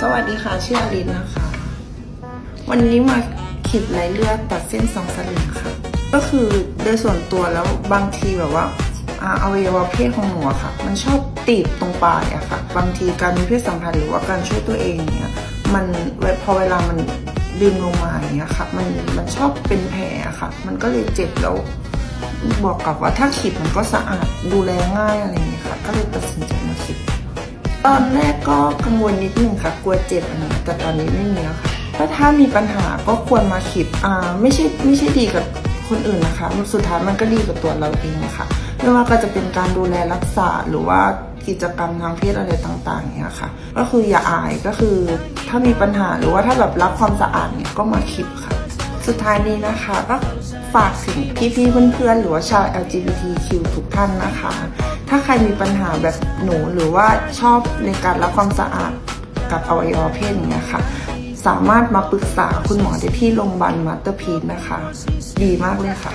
สวัสดีค่ะ ชื่ออลินนะคะ วันนี้มาขีดไหลเลือดตัดเส้นสองสลึงค่ะ ก็คือโดยส่วนตัวแล้วบางทีแบบว่าอาวัยวะเพศของหนูอะค่ะ มันชอบตีบตรงปลายอะค่ะ บางทีการมีเพศสัมพันธ์หรือว่าการช่วยตัวเองเนี่ยมันพอเวลามันดึงลงมาอย่างเงี้ยค่ะ มันมันชอบเป็นแผลอะค่ะ มันก็เลยเจ็บแล้วบอกกับว่าถ้าขีดมันก็สะอาดดูแลง่ายอะไรอย่างเงี้ยค่ะ ก็เลยตัดสินใจมาขีด ตอนแรกก็กังวลนิดนึงค่ะกลัวเจ็บนนี้แต่ตอนนี้ไม่มีแล้วค่ะถ้าถ้ามีปัญหาก็ควรมาขีดอ่าไม่ใช่ไม่ใช่ดีกับคนอื่นนะคะ สุดท้ายมันก็ดีกับตัวเราเองะค่ะไม่ว่าก็จะเป็นการดูแลรักษาหรือว่ากิจกรรมทางเพศอะไรต่างๆเนี่ยค่ะ ก็คืออย่าอายก็คือถ้ามีปัญหาหรือว่าถ้าแบบรักความสะอาดเนี่ยก็มาคิดค่ะ สุดท้ายนี้นะคะก็ฝากถึงพี่ๆเพื่อนๆหรือว่าชาว LGBTQ ทุกท่านนะคะ ถ้าใครมีปัญหาแบบหนูหรือว่าชอบในการรับความสะอาดกับอวัยวะเพศอย่างเงี้ยค่ะ สามารถมาปรึกษาคุณหมอได้ที่โรงพยาบาลมาสเตอร์พีนะคะ ดีมากเลยค่ะ